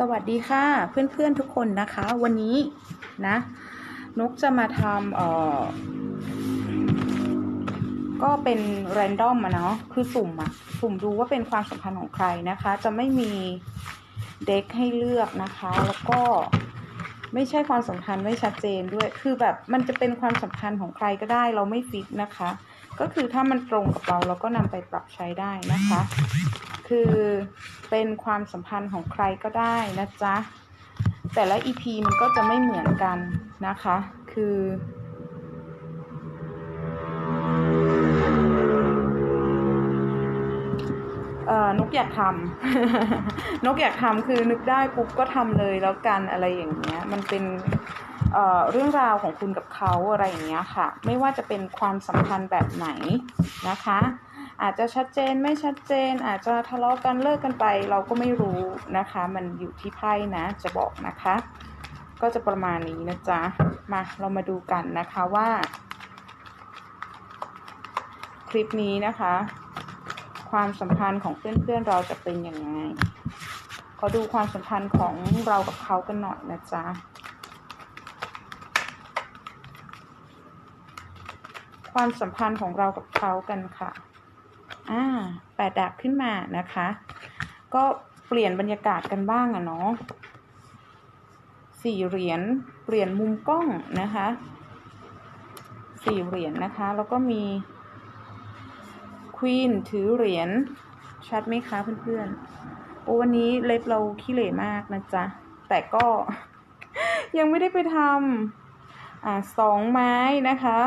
สวัสดีค่ะเพื่อนๆทุกคนนะคะ วันนี้นะ นกจะมาทำเอ่อก็เป็นแรนดอมอะเนาะคือสุ่มอะสุ่มดูว่าเป็นความสัมพันธ์ของใครนะคะ จะไม่มีเด็กให้เลือกนะคะ แล้วก็ไม่ใช่ความสัมพันธ์ไม่ชัดเจนด้วย คือแบบมันจะเป็นความสัมพันธ์ของใครก็ได้ เราไม่ฟิกนะคะ ก็คือถ้ามันตรงกับเราเราก็นำไปปรับใช้ได้นะคะ คือเป็นความสัมพันธ์ของใครก็ได้นะจ๊ะ แต่ละ EP มันก็จะไม่เหมือนกันนะคะ คือเอ่อนกอยากทำ นกอยากทำคือนึกได้ปุ๊บก็ทำเลยแล้วกันอะไรอย่างเงี้ย มันเป็น เเรื่องราวของคุณกับเขาอะไรอย่างเงี้ยค่ะ ไม่ว่าจะเป็นความสัมพันธ์แบบไหนนะคะ อาจจะชัดเจนไม่ชัดเจน อาจจะทะเลาะกันเลิกกันไป เราก็ไม่รู้นะคะ มันอยู่ที่ไพ่นะ จะบอกนะคะ ก็จะประมาณนี้นะจ๊ะมาเรามาดูกันนะคะว่า คลิปนี้นะคะ ความสัมพันธ์ของเพื่อนๆเราจะเป็นยังไงขอดูความสัมพันธ์ของเรากับเขากันหน่อยนะจ๊ะ ความสัมพันธ์ของเรากับเขากันค่ะ อ่าแปดดาบขึ้นมานะคะ ก็เปลี่ยนบรรยากาศกันบ้างอะเนาะสี่เหรียญเปลี่ยนมุมกล้องนะคะสี่เหรียญนะคะ แล้วก็มีควีนถือเหรียญชัดไหมคะเพื่อนๆโอ้วันนี้เล็บเราขี้เหร่มากนะจ๊ะ แต่ก็ ยังไม่ได้ไปทำอ่าสองไม้นะคะ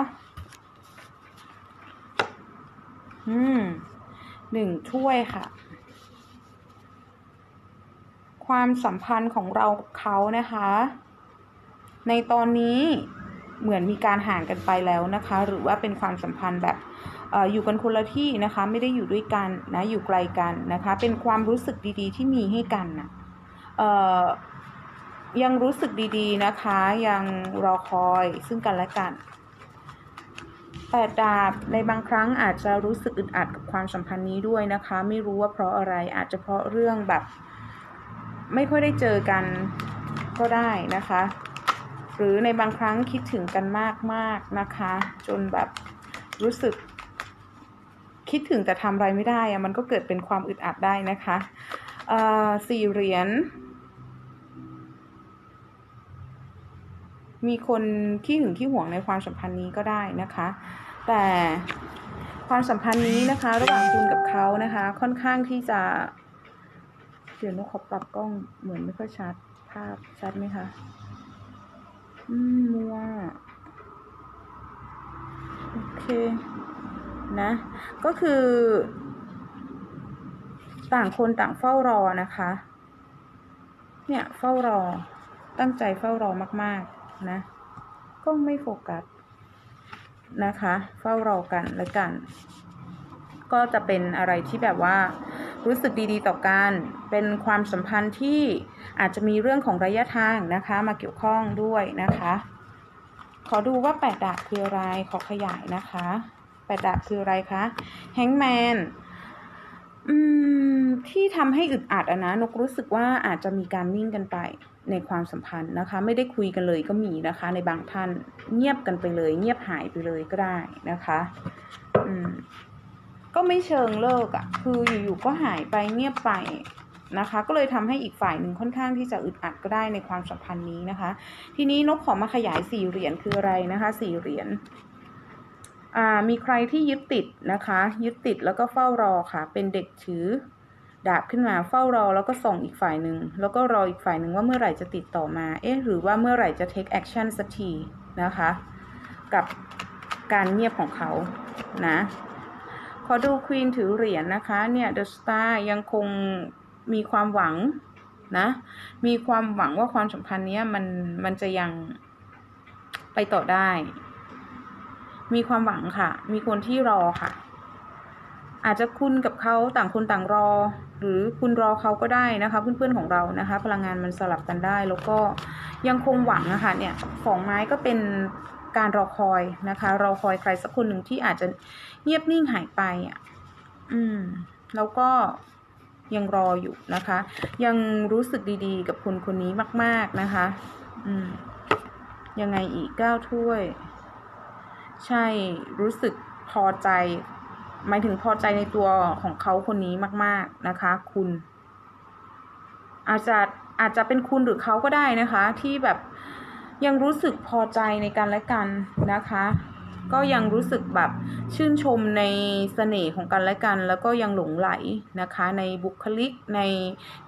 อืมหนึ่งถ้วยค่ะ ความสัมพันธ์ของเรากับเขานะคะ ในตอนนี้เหมือนมีการห่างกันไปแล้วนะคะ หรือว่าเป็นความสัมพันธ์แบบออยู่กันคนละที่นะคะ ไม่ได้อยู่ด้วยกันนะอยู่ไกลกันนะคะ เป็นความรู้สึกดีๆ ที่มีให้กันนะยังรู้สึกดีๆนะคะ ยังรอคอยซึ่งกันและกัน แปดดาบในบางครั้งอาจจะรู้สึกอึดอัดกับความสัมพันธ์นี้ด้วยนะคะ ไม่รู้ว่าเพราะอะไรอาจจะเพราะเรื่องแบบ ไม่ค่อยได้เจอกันก็ได้นะคะ หรือในบางครั้งคิดถึงกันมากๆนะคะ จนแบบรู้สึก คิดถึงแต่ทำอะไรไม่ได้อะมันก็เกิดเป็นความอึดอัดได้นะคะอ่อสี่เหรียญ มีคนขี้หึงขี้หวงในความสัมพันธ์นี้ก็ได้นะคะ แต่ความสัมพันธ์นี้นะคะ ระหว่างคุณกับเขานะคะ ค่อนข้างที่จะเดี๋ยวนกขอปรับกล้องเหมือนไม่ค่อยชัดภาพชัดไหมคะอืมมัวโอเคนะ ก็คือ ต่างคนต่างเฝ้ารอนะคะ เนี่ยเฝ้ารอตั้งใจเฝ้ารอมาก ๆ นะก็ไม่โฟกัสนะคะ เฝ้ารอกันแล้วกัน ก็จะเป็นอะไรที่แบบว่ารู้สึกดีๆ ต่อกัน เป็นความสัมพันธ์ที่อาจจะมีเรื่องของระยะทางนะคะ มาเกี่ยวข้องด้วยนะคะ ขอดูว่าแปดดาบคืออะไร ขอขยายนะคะแปดดาบคืออะไรคะแฮงแมนอืมที่ทำให้อึดอัดอะนะนกรู้สึกว่าอาจจะมีการนิ่งกันไป ในความสัมพันธ์นะคะ ไม่ได้คุยกันเลยก็มีนะคะ ในบางท่านเงียบกันไปเลย เงียบหายไปเลยก็ได้นะคะอืมก็ไม่เชิงเลิกอะ่ะ คืออยู่ๆก็หายไปเงียบไปนะคะ ก็เลยทำให้อีกฝ่ายหนึ่งค่อนข้างที่จะอึดอัดก็ได้ในความสัมพันธ์นี้นะคะ ทีนี้นกขอมาขยายสี่เหรียญคืออะไรนะคะสี่เหรียญอ่ามีใครที่ยึดติดนะคะ ยึดติดแล้วก็เฝ้ารอค่ะ เป็นเด็กถือ ดาบขึ้นมาเฝ้ารอแล้วก็ส่งอีกฝ่ายหนึ่งแล้วก็รออีกฝ่ายหนึ่งว่าเมื่อไหร่จะติดต่อมา เอ๊ะหรือว่าเมื่อไหร่จะ take action สักทีนะคะ กับการเงียบของเขานะขอดูควีนถือเหรียญนะคะเนี่ย The Star ยังคงมีความหวังนะ มีความหวังว่าความสัมพันธ์เนี้ยมันมันจะยังไปต่อได้ มีความหวังค่ะ มีคนที่รอค่ะ อาจจะคุณกับเขาต่างคนต่างรอ หรือคุณรอเขาก็ได้นะคะเพื่อนๆของเรานะคะ พลังงานมันสลับกันได้ แล้วก็ยังคงหวังนะคะเนี่ยสองไม้ก็เป็นการรอคอยนะคะ รอคอยใครสักคนหนึ่งที่อาจจะเงียบนิ่งหายไปอะอืม แล้วก็ยังรออยู่นะคะ ยังรู้สึกดีๆ กับคนคนนี้มาก ๆนะคะ อืม ยังไงอีกเก้าถ้วย ใช่รู้สึกพอใจ หมายถึงพอใจในตัวของเขาคนนี้มาก ๆนะคะ คุณ อาจจะอาจจะเป็นคุณหรือเขาก็ได้นะคะ ที่แบบยังรู้สึกพอใจในการและกันนะคะ ก็ยังรู้สึกแบบชื่นชมในเสน่ห์ของกันและกัน แล้วก็ยังหลงไหลนะคะ ในบุคลิกใน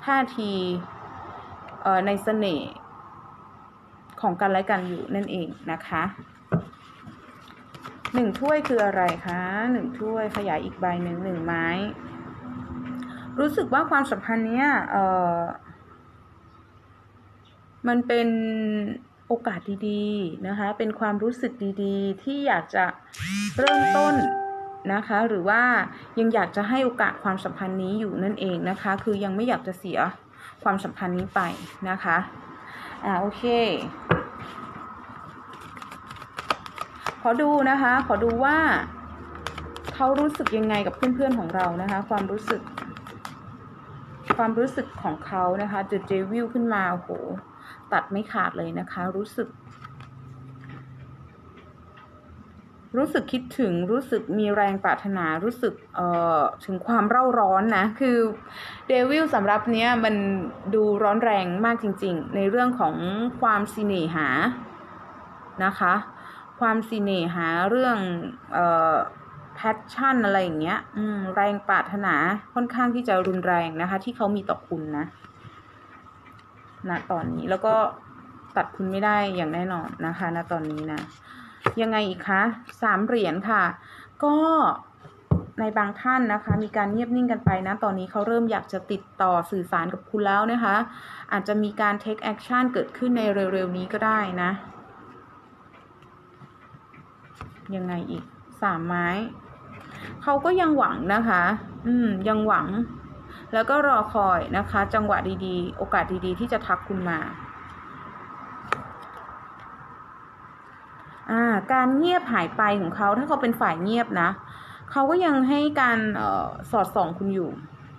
ท่าทีในเสน่ห์ของกันและกันอยู่นั่นเองนะคะ หนึ่งถ้วยคืออะไรคะหนึ่งถ้วยขยายอีกใบหนึ่งหนึ่งไม้ รู้สึกว่าความสัมพันธ์เนี้ยเออมันเป็นโอกาสดีๆนะคะ เป็นความรู้สึกดีๆ ที่อยากจะเริ่มต้นนะคะ หรือว่ายังอยากจะให้โอกาสความสัมพันธ์นี้อยู่นั่นเองนะคะ คือยังไม่อยากจะเสียความสัมพันธ์นี้ไปนะคะ อ่าโอเค ขอดูนะคะ ขอดูว่า เขารู้สึกยังไงกับเพื่อนๆของเรานะคะ ความรู้สึก ความรู้สึกของเขานะคะ The Devil ขึ้นมาโอ้โหตัดไม่ขาดเลยนะคะ รู้สึก รู้สึกคิดถึงรู้สึกมีแรงปรารถนารู้สึกเอ่อถึงความเร่าร้อนนะ คือเดวิลสำหรับเนี้ยมันดูร้อนแรงมากจริง ๆ ในเรื่องของความสิเนหานะคะ ความสิเนหาเรื่องเอ่อแพชชั่นอะไรอย่างเงี้ย อืม แรงปรารถนาค่อนข้างที่จะรุนแรงนะคะ ที่เขามีต่อคุณนะณตอนนี้แล้วก็ตัดคุณไม่ได้อย่างแน่นอนนะคะณตอนนี้นะ ยังไงอีกคะสามเหรียญค่ะ ก็ในบางท่านนะคะ มีการเงียบนิ่งกันไปนะ ตอนนี้เขาเริ่มอยากจะติดต่อสื่อสารกับคุณแล้วนะคะ อาจจะมีการ take action เกิดขึ้นในเร็วๆนี้ก็ได้นะ ยังไงอีกสามไม้ เขาก็ยังหวังนะคะ อืม ยังหวัง แล้วก็รอคอยนะคะ จังหวะดีๆ โอกาสดีๆ ที่จะทักคุณมา อ่า การเงียบหายไปของเขา ถ้าเขาเป็นฝ่ายเงียบนะ เขาก็ยังให้การออสอดส่องคุณอยู่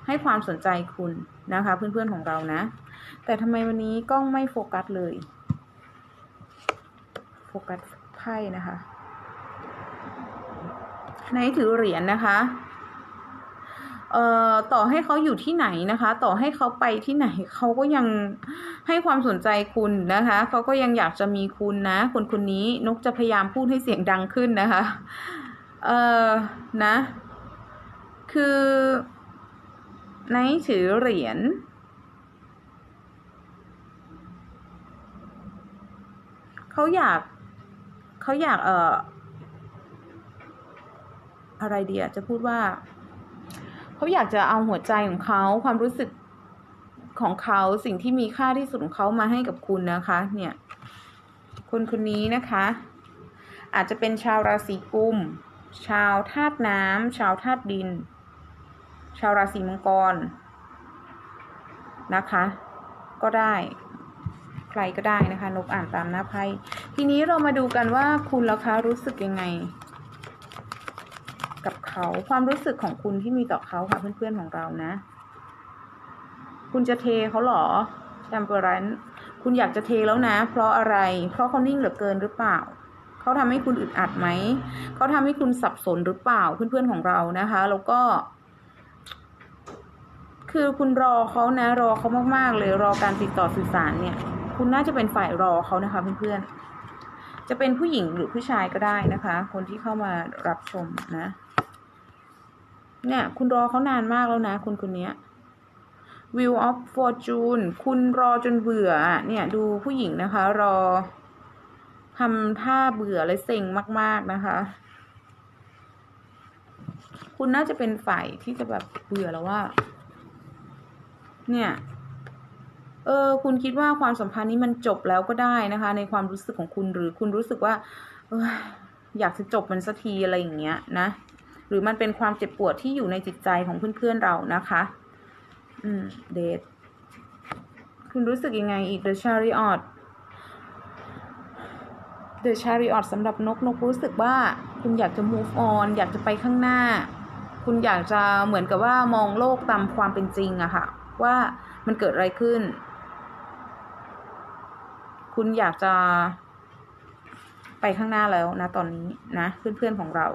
ให้ความสนใจคุณนะคะ เพื่อนๆของเรานะ แต่ทำไมวันนี้กล้องไม่โฟกัสเลย โฟกัสไพ่นะคะ ในถือเหรียญนะคะเอ่อต่อให้เขาอยู่ที่ไหนนะคะ ต่อให้เขาไปที่ไหนเขาก็ยังให้ความสนใจคุณนะคะเขาก็ยังอยากจะมีคุณนะ คนคนนี้นกจะพยายามพูดให้เสียงดังขึ้นนะคะเอ่อนะ คือในถือเหรียญเขาอยากเขาอยากเอ่อ อะไรเดีอะจะพูดว่า เขาอยากจะเอาหัวใจของเขาความรู้สึกของเขาสิ่งที่มีค่าที่สุดของเขามาให้กับคุณนะคะ เนี่ยคนคนนี้นะคะ อาจจะเป็นชาวราศีกุม ชาวธาตุน้ำชาวธาตุดิน ชาวราศีมังกรนะคะ ก็ได้ใครก็ได้นะคะนกอ่านตามหน้าไพ่ทีนี้เรามาดูกันว่าคุณล่ะคะรู้สึกยังไง เขา ความรู้สึกของคุณที่มีต่อเขาค่ะ เพื่อนๆของเรานะ คุณจะเทเขาหรอแชมเปอร์รันคุณอยากจะเทแล้วนะ เพราะอะไร เพราะเขานิ่งเหลือเกินหรือเปล่า เขาทำให้คุณอึดอัดไหม เขาทำให้คุณสับสนหรือเปล่าเพื่อนๆของเรานะคะ แล้วก็ คือคุณรอเขานะ รอเขามากๆเลยรอการติดต่อสื่อสารเนี่ย คุณน่าจะเป็นฝ่ายรอเขานะคะเพื่อนๆจะเป็นผู้หญิงหรือผู้ชายก็ได้นะคะ คนที่เข้ามารับชมนะ เนี่ย คุณรอเขานานมากแล้วนะ คุณคนนี้ Wheel of Fortune คุณรอจนเบื่ออะเนี่ย ดูผู้หญิงนะคะ รอทำท่าเบื่อและเซ็งมาก ๆนะคะ คุณน่าจะเป็นฝ่ายที่จะแบบเบื่อแล้วว่า เนี่ย เออ คุณคิดว่าความสัมพันธ์นี้มันจบแล้วก็ได้นะคะ ในความรู้สึกของคุณหรือคุณรู้สึกว่า เอออยากจะจบมันสักทีอะไรอย่างเงี้ยนะ หรือมันเป็นความเจ็บปวดที่อยู่ในจิตใจของเพื่อนๆเรานะคะ อืมเดทคุณรู้สึกยังไงอีก The Chariot The Chariot สำหรับนกนกรู้สึกว่าคุณอยากจะ move on อยากจะไปข้างหน้า คุณอยากจะเหมือนกับว่ามองโลกตามความเป็นจริงอะค่ะ ว่ามันเกิดอะไรขึ้น คุณอยากจะไปข้างหน้าแล้วนะตอนนี้นะ เพื่อนๆของเรา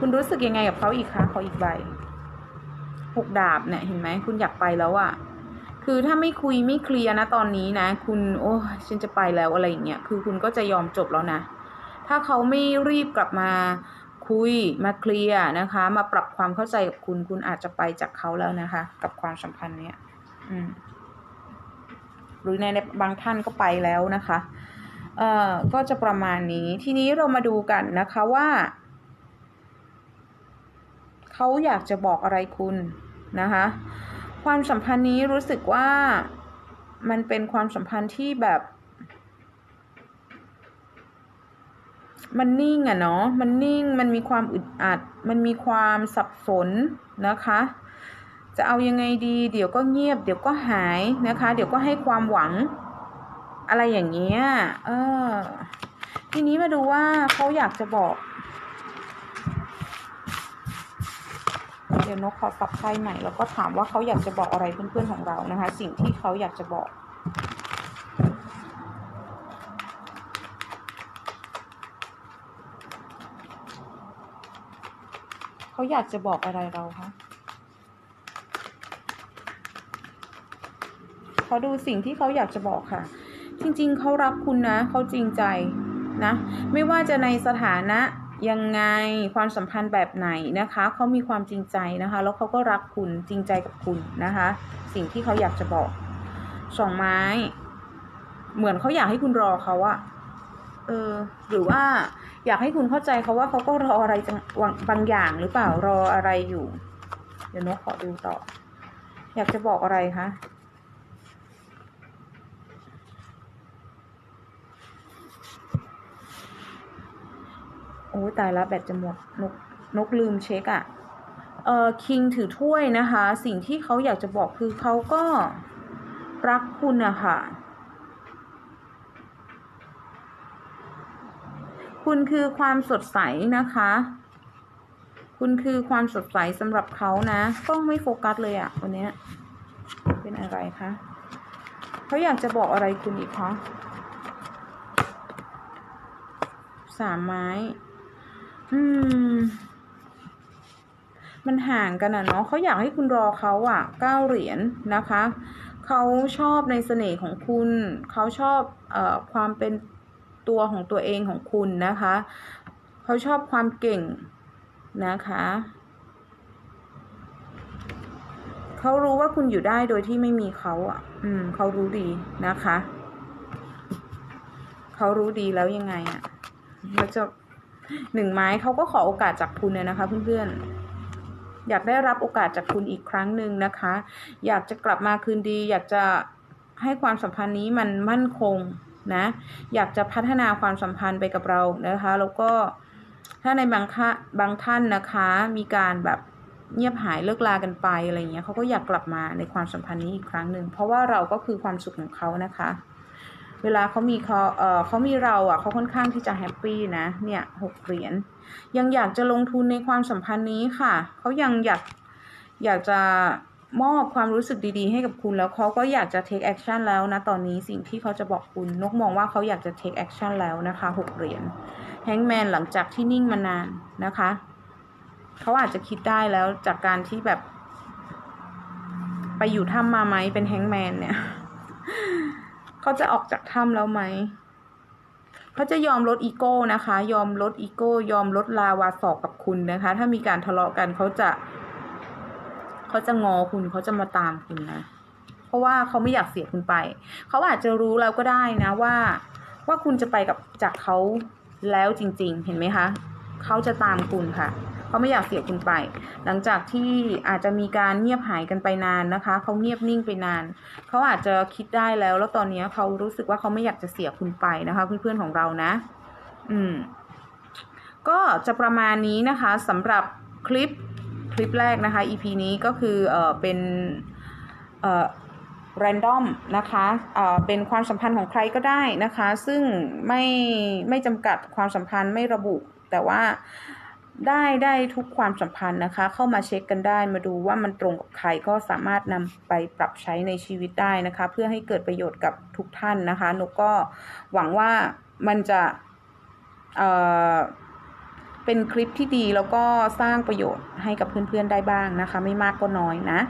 คุณรู้สึกยังไงกับเขาอีกคะขออีกใบหกดาบเนี่ยเห็นไหมคุณอยากไปแล้วอะคือถ้าไม่คุยไม่เคลียร์นะตอนนี้นะ คุณโอ้ฉันจะไปแล้วอะไรอย่างเงี้ยคือคุณก็จะยอมจบแล้วนะ ถ้าเขาไม่รีบกลับมาคุยมาเคลียร์นะคะ มาปรับความเข้าใจกับคุณคุณอาจจะไปจากเขาแล้วนะคะ กับความสัมพันธ์เนี้ยอืมหรือในบางท่านก็ไปแล้วนะคะ เอ่อ ก็จะประมาณนี้ ทีนี้เรามาดูกันนะคะว่า เขาอยากจะบอกอะไรคุณนะคะ ความสัมพันธ์นี้รู้สึกว่ามันเป็นความสัมพันธ์ที่แบบ มันนิ่งอะเนาะมันนิ่งมันมีความอึดอัด มันมีความสับสนนะคะ จะเอายังไงดี เดี๋ยวก็เงียบ เดี๋ยวก็หายนะคะ เดี๋ยวก็ให้ความหวังอะไรอย่างเงี้ยเออทีนี้มาดูว่าเขาอยากจะบอก เดี๋ยวนกขอสับไพ่ใหม่แล้วก็ถามว่าเขาอยากจะบอกอะไรเพื่อนๆของเรานะคะ สิ่งที่เขาอยากจะบอกเขาอยากจะบอกอะไรเราคะเขาดูสิ่งที่เขาอยากจะบอกค่ะ จริงๆเขารักคุณนะเขาจริงใจนะ ไม่ว่าจะในสถานะ ยังไงความสัมพันธ์แบบไหนนะคะเขามีความจริงใจนะคะ แล้วเขาก็รักคุณจริงใจกับคุณนะคะ สิ่งที่เขาอยากจะบอกสองไม้ เหมือนเขาอยากให้คุณรอเขาอะเออหรือว่าอยากให้คุณเข้าใจเขาว่าเขาก็รออะไรบางอย่างหรือเปล่ารออะไรอยู่ เดี๋ยวนกขอดูต่อ อยากจะบอกอะไรคะ โอ้ตายแล้วแบตจะหมดนกนกลืมเช็คอะ่ะเอ่อคิงถือถ้วยนะคะ สิ่งที่เขาอยากจะบอกคือเขาก็รักคุณอะค่ะ คุณคือความสดใสนะคะ คุณคือความสดใสสำหรับเขานะก็ไม่โฟกัสเลยอะวันนี้เป็นอะไรคะเขาอยากจะบอกอะไรคุณอีกคะสามไม้ อืม มันห่างกันอะเนาะเขาอยากให้คุณรอเขาอะเก้าเหรียญนนะคะ เขาชอบในเสน่ห์ของคุณ เขาชอบเอ่อความเป็นตัวของตัวเองของคุณนะคะ เขาชอบความเก่งนะคะ เขารู้ว่าคุณอยู่ได้โดยที่ไม่มีเขาอะ อืม เขารู้ดีนะคะ เขารู้ดีแล้วยังไงอะเขาจะ หนึ่งไม้เขาก็ขอโอกาสจากคุณเลยนะคะเพื่อนๆอยากได้รับโอกาสจากคุณอีกครั้งหนึ่งนะคะ อยากจะกลับมาคืนดี อยากจะให้ความสัมพันธ์นี้มันมั่นคงนะอยากจะพัฒนาความสัมพันธ์ไปกับเรานะคะ แล้วก็ถ้าในบางค่บางท่านนะคะ มีการแบบเงียบหายเลิกลากันไปอะไรเงี้ยเขาก็อยากกลับมาในความสัมพันธ์นี้อีกครั้งหนึ่งเพราะว่าเราก็คือความสุขของเขานะคะ เวลาเขามีเขาเออเขามีเราอะเขาค่อนข้างที่จะแฮปปี้นะ เนี่ยหกเหรียญยังอยากจะลงทุนในความสัมพันธ์นี้ค่ะ เขายังอยากอยากจะมอบความรู้สึกดีๆ ให้กับคุณแล้วเขาก็อยากจะ take action แล้วนะตอนนี้สิ่งที่เขาจะบอกคุณนกมองว่าเขาอยากจะ take action แล้วนะคะหกเหรียญแฮงแมนหลังจากที่นิ่งมานานนะคะเขาอาจจะคิดได้แล้วจากการที่แบบ ไปอยู่ถ้ำมาไหมเป็นแฮงแมนเนี่ย เขาจะออกจากถ้ำแล้วไหมเขาจะยอมลดอีโก้นะคะ ยอมลดอีโก้ ยอมลดลาวาสอกกับคุณนะคะ ถ้ามีการทะเลาะกันเขาจะเขาจะงอคุณเขาจะมาตามคุณนะ เพราะว่าเขาไม่อยากเสียคุณไป เขาอาจจะรู้แล้วก็ได้นะว่า ว่าคุณจะไปกับจากเขาแล้วจริง ๆ เห็นไหมคะเขาจะตามคุณค่ะ เขาไม่อยากเสียคุณไป หลังจากที่อาจจะมีการเงียบหายกันไปนานนะคะ เขาเงียบนิ่งไปนาน เขาอาจจะคิดได้แล้ว แล้วตอนนี้เขารู้สึกว่าเขาไม่อยากจะเสียคุณไปนะคะ เพื่อนๆของเรานะ อืม ก็จะประมาณนี้นะคะสำหรับคลิปคลิปแรกนะคะ EP นี้ก็คือเออเป็นเออ random นะคะเอ่อเป็นความสัมพันธ์ของใครก็ได้นะคะ ซึ่งไม่ไม่จำกัดความสัมพันธ์ไม่ระบุ แต่ว่า ได้ได้ทุกความสัมพันธ์นะคะ เข้ามาเช็คกันได้มาดูว่ามันตรงกับใครก็สามารถนำไปปรับใช้ในชีวิตได้นะคะ เพื่อให้เกิดประโยชน์กับทุกท่านนะคะนกก็หวังว่ามันจะเอ่อเป็นคลิปที่ดีแล้วก็สร้างประโยชน์ให้กับเพื่อนๆได้บ้างนะคะ ไม่มากก็น้อยนะ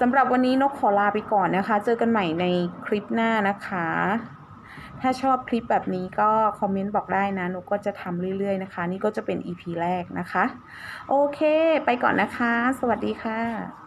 สำหรับวันนี้นกขอลาไปก่อนนะคะ เจอกันใหม่ในคลิปหน้านะคะ ถ้าชอบคลิปแบบนี้ก็คอมเมนต์บอกได้นะนุกก็จะทำเรื่อยๆนะคะ นี่ก็จะเป็น EP แรกนะคะ โอเค ไปก่อนนะคะ สวัสดีค่ะ